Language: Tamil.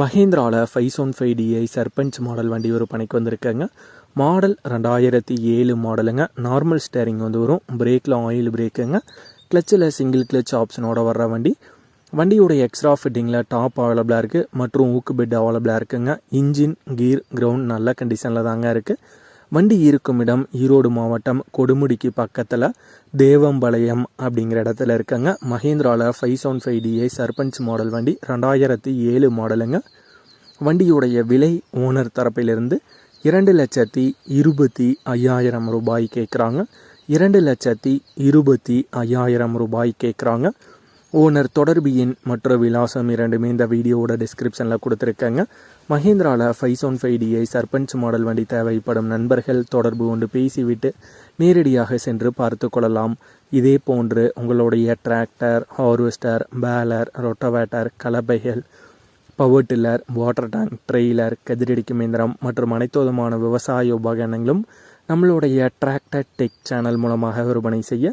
மஹேந்திராவில் five one five DI Sarpanch model வண்டி ஒரு பணிக்கு வந்திருக்கேங்க. மாடல் ரெண்டாயிரத்தி ஏழு மாடலுங்க நார்மல் ஸ்டேரிங் வந்து வரும். பிரேக்கில் ஆயில் பிரேக்குங்க கிளச்சில் சிங்கிள் கிளச் ஆப்ஷனோட வர்ற வண்டி. வண்டியோடைய எக்ஸ்ட்ரா ஃபிட்டிங்கில் டாப் அவைலபிளாக இருக்குது மற்றும் ஊக்கு பெட் அவைலபிளாக இருக்குங்க. இன்ஜின் கீர் கிரவுண்ட் நல்ல கண்டிஷனில் தாங்க இருக்குது வண்டி இருக்கும் இடம் ஈரோடு மாவட்டம் கொடுமுடிக்கு பக்கத்தில் தேவம்பாளையம் அப்படிங்கிற இடத்துல இருக்குங்க. மஹேந்திராவில் five seven five DI Sarpanch model வண்டி ரெண்டாயிரத்தி ஏழு மாடலுங்க வண்டியுடைய விலை ஓனர் தரப்பிலிருந்து இரண்டு லட்சத்தி இருபத்தி ஐயாயிரம் ரூபாய் கேட்குறாங்க இரண்டு லட்சத்தி இருபத்தி ஐயாயிரம் ரூபாய் கேட்குறாங்க ஓனர் தொடர்பு எண் மற்ற விலாசம் இரண்டுமே இந்த வீடியோவோட டிஸ்கிரிப்ஷனில் கொடுத்துருக்கேங்க. மஹேந்திராவில் five one five DI Sarpanch model வண்டி தேவைப்படும் நண்பர்கள் தொடர்பு கொண்டு பேசிவிட்டு நேரடியாக சென்று பார்த்து கொள்ளலாம். இதே போன்று உங்களுடைய tractor harvester baler rotavator கலப்பைகள் power tiller water tank trailer கதிரடிக்கும் இயந்திரம் மற்றும் அனைத்து விதமான விவசாய உபகரணங்களும் நம்மளுடைய டிராக்டர் டெக் சேனல் மூலமாக விற்பனை செய்ய